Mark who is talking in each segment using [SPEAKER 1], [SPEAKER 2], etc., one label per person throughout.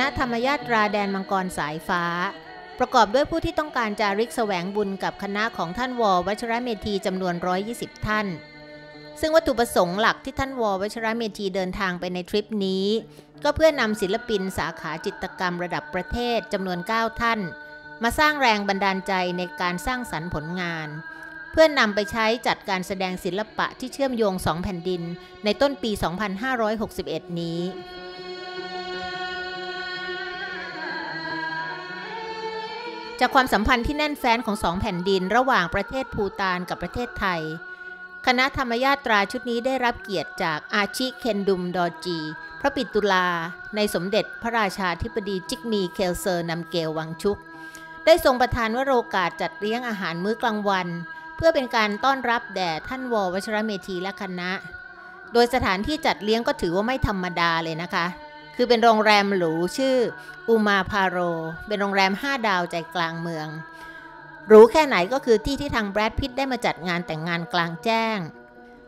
[SPEAKER 1] ณะธรรมยาตราแดนมังกรสายฟ้า ประกอบด้วยผู้ที่ต้องการจาริกแสวงบุญกับคณะของท่านววัชระเมธีจำนวน 120 ท่าน ซึ่งวัตถุประสงค์หลักที่ท่านววัชระเมธีเดินทางไปในทริปนี้ ก็เพื่อนำศิลปินสาขาจิตรกรรมระดับประเทศจำนวน 9 ท่าน มาสร้างแรงบันดาลใจในการสร้างสรรค์ผลงาน เพื่อนนำไปใช้จัดการแสดงศิลปะที่เชื่อมโยงสองแผ่นดินในต้นปี 2561 นี้ จากความสัมพันธ์ที่แน่นแฟ้นของสองแผ่นดินระหว่างประเทศภูตานกับประเทศไทย คณะธรรมยาตราชุดนี้ได้รับเกียรติจากอาชิเคนดุมดอจี พระปิตุลา ในสมเด็จพระราชาธิบดีจิกมีเคลเซอร์นำเกลวังชุก ได้ทรงประทานวโรกาสจัดเลี้ยงอาหารมื้อกลางวัน เพื่อเป็นการต้อนรับแด่ท่านววชรเมธีและคณะ โดยสถานที่จัดเลี้ยงก็ถือว่าไม่ธรรมดาเลยนะคะ คือเป็นโรงแรมหรูชื่ออุมาพาโร เป็นโรงแรม 5 ดาวใจกลางเมือง หรูแค่ไหนก็คือที่ที่ทางแบรดพิตได้มาจัดงานแต่งงานกลางแจ้ง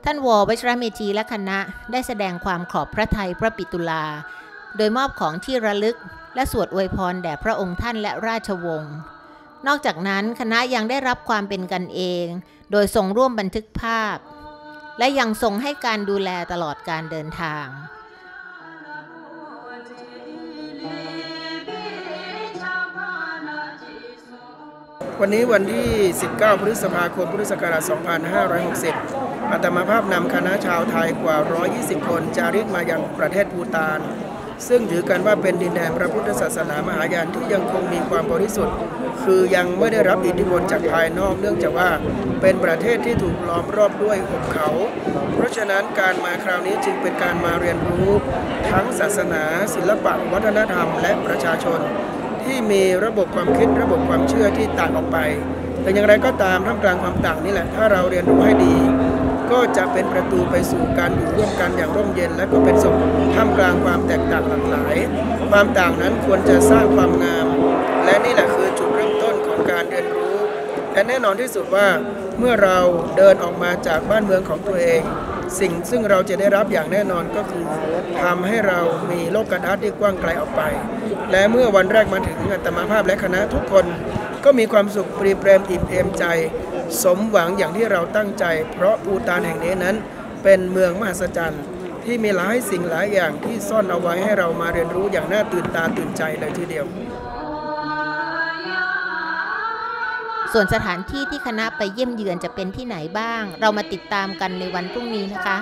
[SPEAKER 1] ท่านวอลวัชรเมธีและคณะได้แสดงความขอบพระทัยพระปิตุลา โดยมอบของที่ระลึก และสวดอวยพรแด่พระองค์ท่านและราชวงศ์นอกจากนั้นคณะยังได้รับความเป็นกันเอง โดยทรงร่วมบันทึกภาพ และยังทรงให้การดูแลตลอดการเดินทาง
[SPEAKER 2] วันนี้วันที่ 19 พฤษภาคม พุทธศักราช 2560อาตมาภาพนำคณะชาวไทยกว่า 120 คนจาริกมายังประเทศภูตาน ซึ่งถือกันว่าเป็นดินแดนพระพุทธศาสนามหายานที่ยังคงมีความบริสุทธิ์ คือยังไม่ได้รับอิทธิพลจากภายนอกเนื่องจากว่าเป็นประเทศที่ถูกล้อมรอบด้วยหุบเขา เพราะฉะนั้นการมาคราวนี้จึงเป็นการมาเรียนรู้ ทั้งศาสนา ศิลปะ วัฒนธรรม และประชาชน ที่มีระบบความคิดระบบความเชื่อที่ต่างออกไป แต่อย่างไรก็ตามท่ามกลางความต่างนี่แหละ ถ้าเราเรียนรู้ให้ดี ก็จะเป็นประตูไปสู่การอยู่ร่วมกันอย่างร่มเย็น และก็เป็นสุขท่ามกลางความแตกต่างหลากหลาย ความต่างนั้นควรจะสร้างความงาม และนี่แหละคือจุดเริ่มต้นของการเรียนรู้และแน่นอนที่สุดว่าเมื่อเราเดินออกมาจากบ้านเมืองของตัวเอง สิ่งซึ่งเราจะได้รับอย่างแน่นอนก็คือทำให้เรามีโลกทัศน์ที่กว้างไกลออกไป และเมื่อวันแรกมาถึงอัตมาภาพและคณะทุกคนก็มีความสุขปรีเปรมอิ่มเอมใจ สมหวังอย่างที่เราตั้งใจ เพราะปูตานแห่งนี้นั้น เป็นเมืองมหัศจรรย์ที่มีหลายสิ่งหลายอย่างที่ซ่อนเอาไว้ให้เรามาเรียนรู้อย่างน่าตื่นตาตื่นใจเลยทีเดียว
[SPEAKER 1] ส่วนสถานที่ที่คณะไปเยี่ยมเยือนจะเป็นที่ไหนบ้าง เรามาติดตามกันในวันพรุ่งนี้นะคะ